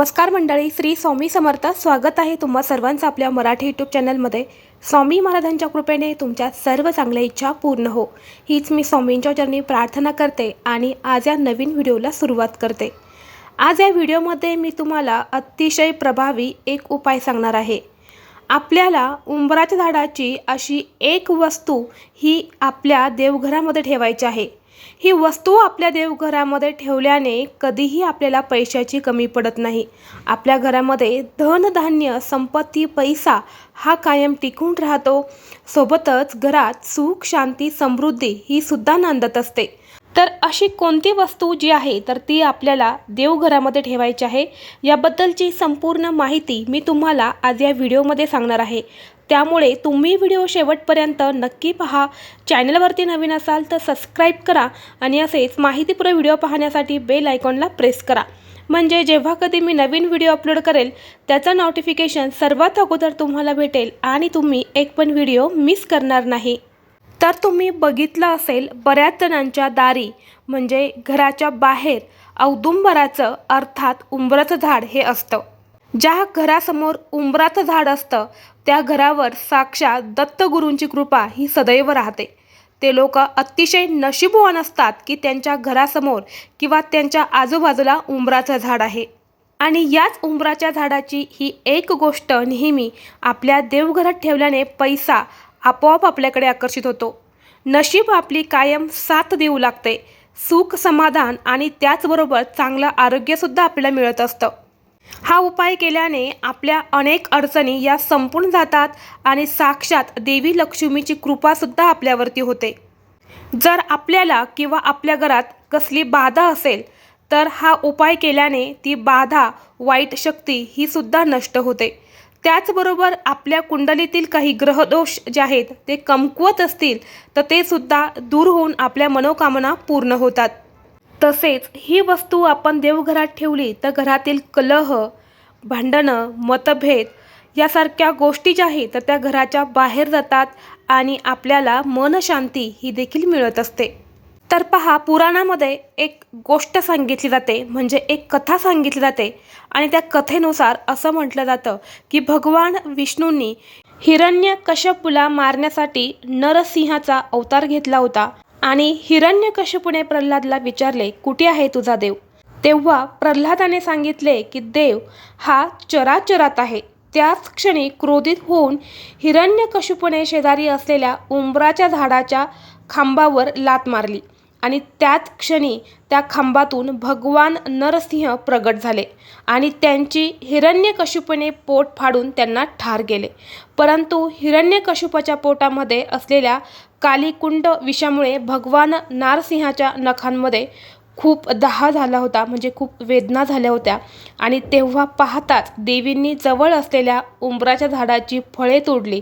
नमस्कार मंडळी श्री स्वामी समर्थ. स्वागत आहे तुम्हा सर्वांचं आपल्या मराठी यूट्यूब चॅनलमध्ये स्वामी महाराजांच्या कृपेने तुमच्या सर्व चांगल्या इच्छा पूर्ण हो. हीच मी स्वामींच्या चरणी प्रार्थना करते आणि आज या नवीन व्हिडिओला सुरुवात करते. आज या व्हिडिओमध्ये मी तुम्हाला अतिशय प्रभावी एक उपाय सांगणार आहे. आपल्याला उंबराच्या झाडाची अशी एक वस्तू ही आपल्या देवघरामध्ये ठेवायची आहे. ही वस्तू आपल्या देवघरामध्ये ठेवल्याने कधीही आपल्याला पैशाची कमी पडत नाही. आपल्या घरामध्ये धनधान्य संपत्ती पैसा हा कायम टिकून राहतो. सोबतच घरात सुख शांती समृद्धी ही सुद्धा नांदत असते. तर अशी कोणती वस्तू जी आहे तर ती आपल्याला देवघरामध्ये ठेवायची आहे. याबद्दलची संपूर्ण माहिती मी तुम्हाला आज या व्हिडिओमध्ये सांगणार आहे. त्यामुळे तुम्ही व्हिडिओ शेवटपर्यंत नक्की पहा. चॅनलवरती नवीन असाल तर सबस्क्राईब करा आणि असेच माहितीपूर्ण व्हिडिओ पाहण्यासाठी बेल आयकॉनला प्रेस करा. म्हणजे जेव्हा कधी मी नवीन व्हिडिओ अपलोड करेल त्याचं नोटिफिकेशन सर्वात अगोदर तुम्हाला भेटेल आणि तुम्ही एक पण व्हिडिओ मिस करणार नाही. तर तुम्ही बघितलं असेल बऱ्याच जणांच्या दारी म्हणजे घराच्या बाहेर औदुंबराचं अर्थात उंबराचं झाड हे असतं. ज्या घरासमोर उंबराचं झाड असतं त्या घरावर साक्षात दत्तगुरूंची कृपा ही सदैव राहते. ते लोक अतिशय नशीबवान असतात की त्यांच्या घरासमोर किंवा त्यांच्या आजूबाजूला उंबराचं झाड आहे. आणि याच उंबराच्या झाडाची ही एक गोष्ट नेहमी आपल्या देवघरात ठेवल्याने पैसा आपोआप आपल्याकडे आकर्षित होतो. नशीब आपली कायम साथ देऊ लागते. सुख समाधान आणि त्याचबरोबर चांगलं आरोग्यसुद्धा आपल्याला मिळत असतं. हा उपाय केल्याने आपल्या अनेक अडचणी या संपून जातात आणि साक्षात देवी लक्ष्मीची कृपासुद्धा आपल्यावरती होते. जर आपल्याला किंवा आपल्या घरात कसली बाधा असेल तर हा उपाय केल्याने ती बाधा वाईट शक्ती ही सुद्धा नष्ट होते. त्याचबरोबर आपल्या कुंडलीतील काही ग्रहदोष जे आहेत ते कमकुवत असतील तर ते सुद्धा दूर होऊन आपल्या मनोकामना पूर्ण होतात. तसेच ही वस्तू आपण देवघरात ठेवली तर घरातील कलह भांडणं मतभेद यासारख्या गोष्टी ज्या आहेत तर त्या घराच्या बाहेर जातात आणि आपल्याला मनशांती ही देखील मिळत असते. तर पहा पुराणामध्ये एक गोष्ट सांगितली जाते म्हणजे एक कथा सांगितली जाते आणि त्या कथेनुसार असं म्हटलं जातं की भगवान विष्णूंनी हिरण्यकश्यपूला मारण्यासाठी नरसिंहाचा अवतार घेतला होता. आणि हिरण्यकश्यपूने प्रल्हादला विचारले कुठे आहे तुझा देव? तेव्हा प्रल्हादाने सांगितले की देव हा चराचरात आहे. त्याच क्षणी क्रोधित होऊन हिरण्यकश्यपूने शेजारी असलेल्या उंबराच्या झाडाच्या खांबावर लात मारली आणि त्याच क्षणी त्या खांबातून भगवान नरसिंह प्रगट झाले आणि त्यांची हिरण्यकशुपने पोट फाडून त्यांना ठार गेले परंतु हिरण्यकशिपूच्या पोटामध्ये असलेल्या कालीकुंड विषामुळे भगवान नारसिंहाच्या नखांमध्ये खूप दहा झाला होता म्हणजे खूप वेदना झाल्या होत्या. आणि तेव्हा पाहताच देवींनी जवळ असलेल्या उंबराच्या झाडाची फळे तोडली.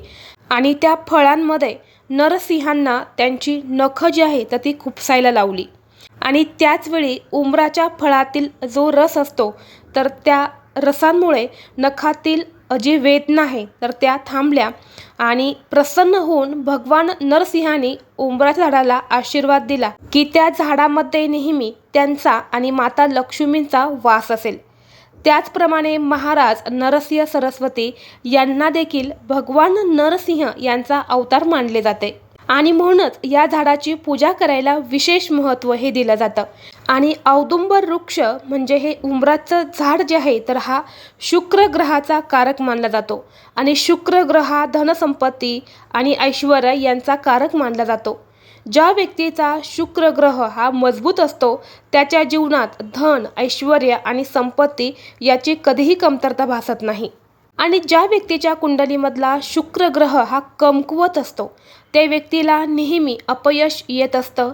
आणि त्या फळांमध्ये नरसिंहांना त्यांची नखं जी आहे तर ती खुपसायला लावली. आणि त्याचवेळी उंबराच्या फळातील जो रस असतो तर त्या रसांमुळे नखातील अजी वेदना नाही. तर त्या थांबल्या आणि प्रसन्न होऊन भगवान नरसिंहाने उंबराच्या झाडाला आशीर्वाद दिला की त्या झाडामध्ये नेहमी त्यांचा आणि माता लक्ष्मींचा वास असेल. त्याचप्रमाणे महाराज नरसिंह सरस्वती यांना देखील भगवान नरसिंह यांचा अवतार मानले जाते. आणि म्हणूनच या झाडाची पूजा करायला विशेष महत्त्व हे दिलं जातं. आणि औदुंबर वृक्ष म्हणजे हे उंबराचं झाड जे आहे तर हा शुक्र ग्रहाचा कारक मानला जातो. आणि शुक्र ग्रह हा धनसंपत्ती आणि ऐश्वर यांचा कारक मानला जातो. ज्या व्यक्तीचा शुक्र ग्रह हा मजबूत असतो त्याच्या जीवनात धन ऐश्वर आणि संपत्ती याची कधीही कमतरता भासत नाही. आणि ज्या व्यक्तीच्या कुंडलीमधला शुक्र ग्रह हा कमकुवत असतो त्या व्यक्तीला नेहमी अपयश येत असतं.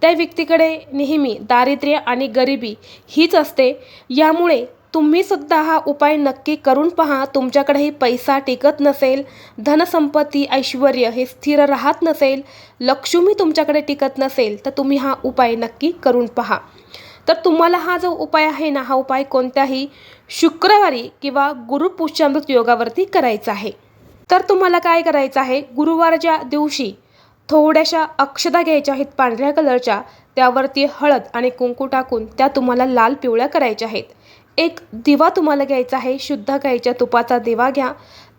त्या व्यक्तीकडे नेहमी दारिद्र्य आणि गरिबी हीच असते. यामुळे तुम्हीसुद्धा हा उपाय नक्की करून पहा. तुमच्याकडेही पैसा टिकत नसेल धनसंपत्ती ऐश्वर हे स्थिर राहत नसेल लक्ष्मी तुमच्याकडे टिकत नसेल तर तुम्ही हा उपाय नक्की करून पहा. तर तुम्हाला हा जो उपाय आहे ना हा उपाय कोणत्याही शुक्रवारी किंवा गुरुपुष्यामृत योगावरती करायचा आहे. तर तुम्हाला काय करायचं आहे? गुरुवारच्या दिवशी थोड्याशा अक्षदा घ्यायच्या आहेत पांढऱ्या कलरच्या. त्यावरती हळद आणि कुंकू टाकून त्या तुम्हाला लाल पिवळ्या करायच्या आहेत. एक दिवा तुम्हाला घ्यायचा आहे शुद्ध गाईच्या तुपाचा दिवा घ्या.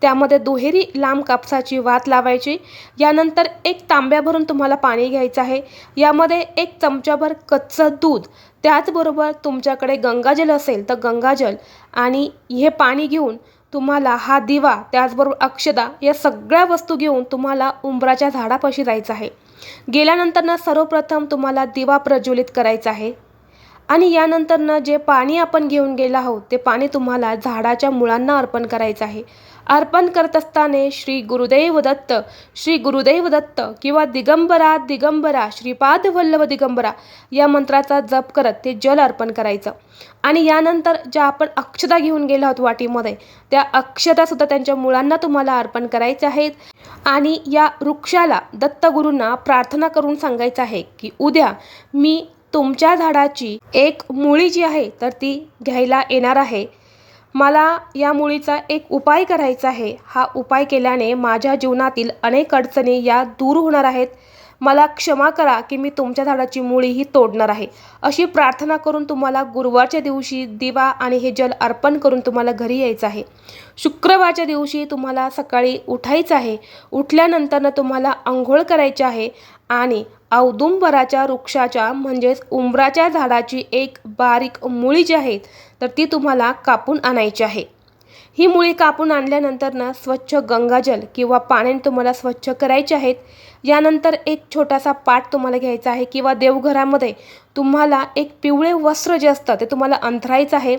त्यामध्ये दुहेरी लांब कापसाची वात लावायची. यानंतर एक तांब्या भरून तुम्हाला पाणी घ्यायचं आहे. यामध्ये एक चमचाभर कच्चं दूध. त्याचबरोबर तुमच्याकडे गंगाजल असेल तर गंगाजल आणि हे पाणी घेऊन तुम्हाला हा दिवा त्याचबरोबर अक्षदा या सगळ्या वस्तू घेऊन तुम्हाला उंबराच्या झाडापाशी जायचं आहे. गेल्यानंतर ना सर्वप्रथम तुम्हाला दिवा प्रज्वलित करायचा आहे. आणि यानंतरनं जे पाणी आपण घेऊन गेलो आहोत ते पाणी तुम्हाला झाडाच्या मुळांना अर्पण करायचं आहे. अर्पण करत असताना श्री गुरुदेव दत्त श्री गुरुदेव दत्त किंवा दिगंबरा दिगंबरा श्रीपाद वल्लभ दिगंबरा या मंत्राचा जप करत ते जल अर्पण करायचं. आणि यानंतर ज्या आपण अक्षता घेऊन गेलो आहोत वाटीमध्ये त्या अक्षतासुद्धा त्यांच्या मुळांना तुम्हाला अर्पण करायच्या आहेत. आणि या वृक्षाला दत्तगुरूंना प्रार्थना करून सांगायचं आहे की उद्या मी तुमच्या झाडाची एक मुळी जी आहे तर ती घ्यायला येणार आहे. मला या मुळीचा एक उपाय करायचा आहे. हा उपाय केल्याने माझ्या जीवनातील अनेक अडचणी या दूर होणार आहेत. मला क्षमा करा की मी तुमच्या झाडाची मुळी ही तोडणार आहे. अशी प्रार्थना करून तुम्हाला गुरुवारच्या दिवशी दिवा आणि हे जल अर्पण करून तुम्हाला घरी यायचं आहे. शुक्रवारच्या दिवशी तुम्हाला सकाळी उठायचं आहे. उठल्यानंतरनं तुम्हाला आंघोळ करायची आहे. आणि औदुंबराच्या वृक्षाच्या म्हणजेच उंबराच्या झाडाची एक बारीक मुळी जी आहे तर ती तुम्हाला कापून आणायची आहे. ही मुळी कापून आणल्यानंतर ना स्वच्छ गंगाजल किंवा पाण्याने तुम्हाला स्वच्छ करायचे आहेत. यानंतर एक छोटासा पाट तुम्हाला घ्यायचा आहे किंवा देवघरामध्ये तुम्हाला एक पिवळे वस्त्र जे असतं ते तुम्हाला अंथरायचं आहे.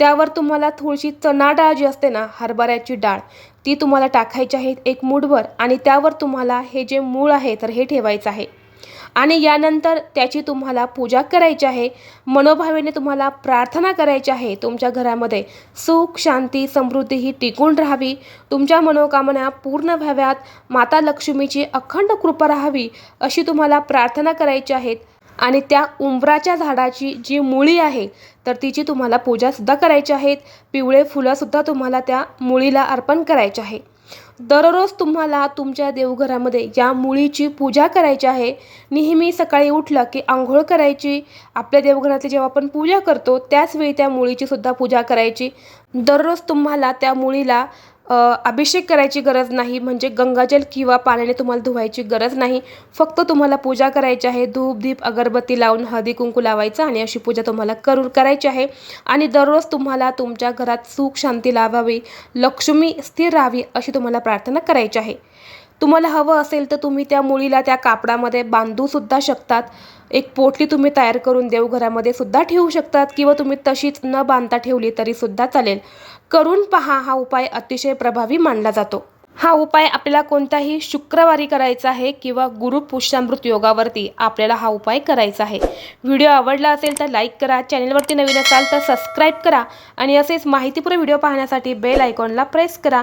त्यावर तुम्हाला थोडीशी चणा डाळ जी असते ना हरभऱ्याची डाळ ती तुम्हाला टाकायची आहे एक मूठभर आणि त्यावर तुम्हाला हे जे मूळ आहे तर हे ठेवायचं आहे. आणि यानंतर त्याची तुम्हाला पूजा करायची आहे. मनोभावेने तुम्हाला प्रार्थना करायची आहे. तुमच्या घरामध्ये सुख शांती समृद्धी ही टिकून राहावी. तुमच्या मनोकामना पूर्ण व्हाव्यात. माता लक्ष्मीची अखंड कृपा राहावी अशी तुम्हाला प्रार्थना करायची आहेत आणि त्या उंबराच्या झाडाची जी मुळी आहे तर तिची तुम्हाला पूजासुद्धा करायची आहेत. पिवळे फुलंसुद्धा तुम्हाला त्या मुळीला अर्पण करायचे आहे. दररोज तुम्हाला तुमच्या देवघरामध्ये या मुळीची पूजा करायची आहे. नेहमी सकाळी उठलं की आंघोळ करायची. आपल्या देवघरातली जेव्हा आपण पूजा करतो त्याचवेळी त्या मुळीची सुद्धा पूजा करायची. दररोज तुम्हाला त्या मुळीला अभिषेक करायची गरज नाही म्हणजे गंगाजल किंवा पाण्याने तुम्हाला धुवायची गरज नाही. फक्त तुम्हाला पूजा करायची आहे धूप दीप अगरबत्ती लावून हळदी कुंकू लावायचं आणि अशी पूजा तुम्हाला करून करायची आहे. आणि दररोज तुम्हाला तुमच्या घरात सुख शांती लावावी लक्ष्मी स्थिर राहावी अशी तुम्हाला प्रार्थना करायची आहे. तुम्हाला हवं असेल तर तुम्ही त्या मुलीला त्या कापडामध्ये बांधूसुद्धा शकतात. एक पोटली तुम्ही तयार करून देवघरामध्ये सुद्धा ठेवू शकतात किंवा तुम्ही तशीच न बांधता ठेवली तरीसुद्धा चालेल. करून पहा हा उपाय अतिशय प्रभावी मानला जातो. हा उपाय आपल्याला कोणत्याही शुक्रवारी करायचा आहे किंवा गुरु पुष्यामृत योगावरती आपल्याला हा उपाय करायचा आहे. व्हिडिओ आवडला असेल तर लाईक करा चॅनलवरती नवीन असाल तर सबस्क्राईब करा आणि असेच माहितीपूर्ण व्हिडिओ पाहण्यासाठी बेल आयकॉनला प्रेस करा.